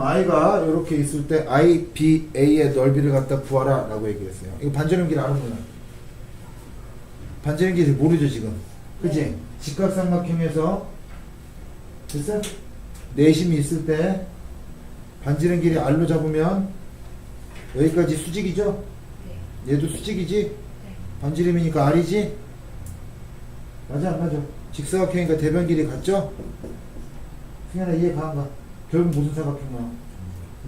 i가 이렇게 있을 때 i, b, a의 넓이를 갖다 구하라 라고 얘기했어요. 이거 알아보나? 반전의 길 모르죠 지금. 그치? 네. 직각삼각형에서 됐어? 내심이 있을 때 반지름 길이 R로 잡으면 여기까지 수직이죠? 네. 얘도 수직이지? 네. 반지름이니까 R이지? 맞아 안 맞아? 직사각형이니까 대변 길이 같죠? 승현아 이해 가안 가? 결국 무슨 사각형 나와?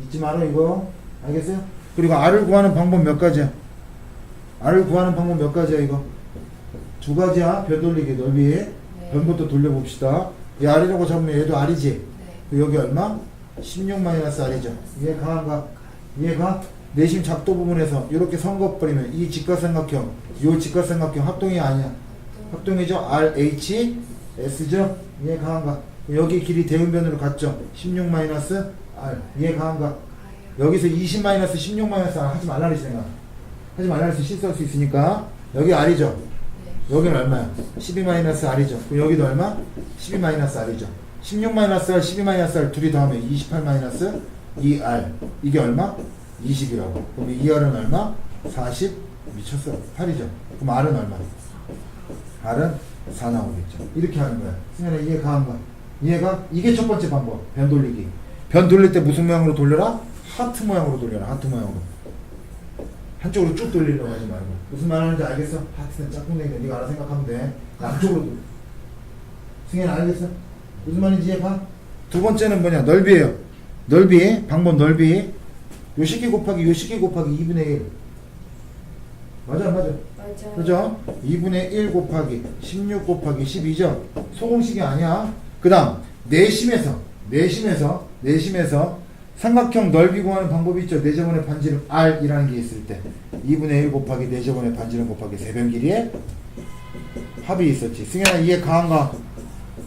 잊지 마라 이거 알겠어요? 그리고 R을 구하는 방법 몇 가지야? R을 구하는 방법 몇 가지야 이거? 두 가지야 변 돌리기 넓이 네. 변부터 돌려봅시다 이 R이라고 잡으면 얘도 R이지? 네. 그 여기 얼마? 16 마이너스 R이죠 이해 가안가? 이해 가? 내심 작도 부분에서 이렇게 선거버리면 이 직각삼각형 이 직각삼각형 합동이 아니야 합동이죠? RH S죠? 이해 가안가? 여기 길이 대응변으로 갔죠? 16 마이너스 R 이해? 가요. 여기서 20 마이너스 16 마이너스 R 하지 말라 그랬지 내가 하지 말라 그래서 실수할 수 있으니까 여기 R이죠? 네. 여기는 얼마야? 12 마이너스 R이죠. 그럼 여기도 얼마? 12 마이너스 R이죠. 16 마이너스 R, 12 마이너스 R 둘이 더하면 28 마이너스 2R. 이게 얼마? 20이라고. 그럼 이 R은 얼마? 40? 미쳤어. 8이죠. 그럼 R은 얼마? R은 4 나오겠죠. 이렇게 하는 거야. 승현아 이해 가한 거야. 이해가? 이게 첫 번째 방법. 변 돌리기. 변 돌릴 때 무슨 모양으로 돌려라? 하트 모양으로 돌려라. 하트 모양으로. 한쪽으로 쭉 돌리려고 하지 말고 무슨 말 하는지 알겠어? 하트는 짝꿍댕이다 네가 알아 생각하면 돼 양쪽으로 돌려 승현 알겠어? 무슨 말인지 이해가? 두 번째는 뭐냐 넓이에요 넓이 방법 넓이 요 식기 곱하기 요 식기 곱하기 2분의 1 맞아 안 맞아 맞아요. 그죠? 2분의 1 곱하기 16 곱하기 12죠? 소공식이 아니야. 그 다음, 내심에서, 내심에서, 내심에서 삼각형 넓이 구하는 방법이 있죠. 내제곱의 반지름 R이라는 게 있을 때 2분의 1 곱하기 내제곱의 반지름 곱하기 세변 길이에 합이 있었지. 승현아 이해 가한가?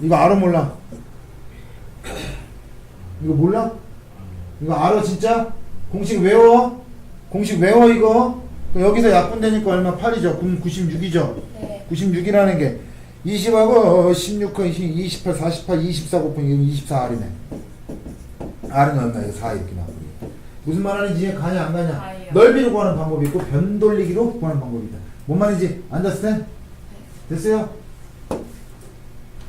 이거 알아 몰라? 이거 몰라? 이거 알아 진짜? 공식 외워? 공식 외워 이거? 여기서 약분되니까 얼마? 8이죠. 그럼 96이죠. 네. 96이라는 게 20하고 16은 28, 48, 24 곱하기 24R이네. R은 얼마예요? 4 이렇게 나오고. 무슨 말 하는지 이해 가냐 안 가냐? 가요. 넓이로 구하는 방법이 있고 변 돌리기로 구하는 방법이 있다. 뭔 말인지 understand? 됐어요?